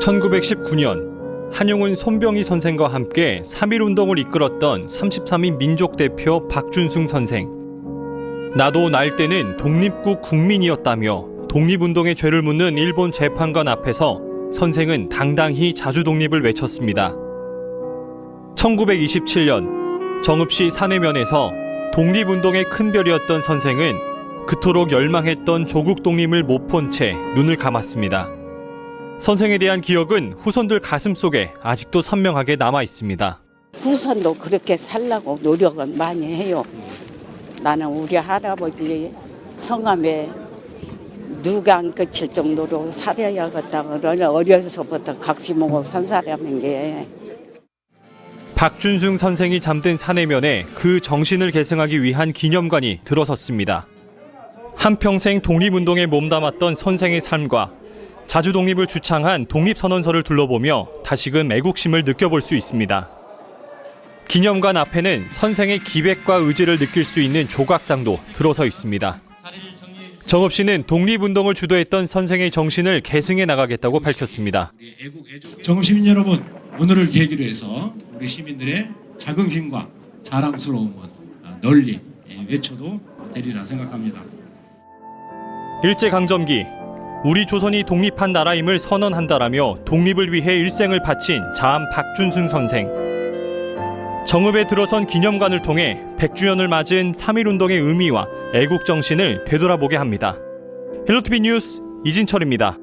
1919년 한용운 손병희 선생과 함께 3.1 운동을 이끌었던 33인 민족 대표 박준승 선생. 나도 날 때는 독립국 국민이었다며 독립운동의 죄를 묻는 일본 재판관 앞에서 선생은 당당히 자주 독립을 외쳤습니다. 1927년 정읍시 사내면에서 독립운동의 큰 별이었던 선생은 그토록 열망했던 조국 독립을 못 본 채 눈을 감았습니다. 선생에 대한 기억은 후손들 가슴 속에 아직도 선명하게 남아 있습니다. 후손도 그렇게 살라고 노력은 많이 해요. 나는 우리 할아버지 성함에 누가 안 끝일 정도로 살아야겠다 그러는 어려서부터 각시먹고 산 사람인 게 박준승 선생이 잠든 사내면에 그 정신을 계승하기 위한 기념관이 들어섰습니다. 한평생 독립운동에 몸담았던 선생의 삶과 자주 독립을 주창한 독립선언서를 둘러보며 다시금 애국심을 느껴볼 수 있습니다. 기념관 앞에는 선생의 기백과 의지를 느낄 수 있는 조각상도 들어서 있습니다. 정업 씨는 독립운동을 주도했던 선생의 정신을 계승해 나가겠다고 밝혔습니다. 정읍 시민 여러분, 오늘을 계기로 해서 우리 시민들의 자긍심과 자랑스러움은 널리 외쳐도 되리라 생각합니다. 일제강점기 우리 조선이 독립한 나라임을 선언한다라며 독립을 위해 일생을 바친 자암 박준순 선생. 정읍에 들어선 기념관을 통해 100주년을 맞은 3.1운동의 의미와 애국 정신을 되돌아보게 합니다. 헬로티비 뉴스 이진철입니다.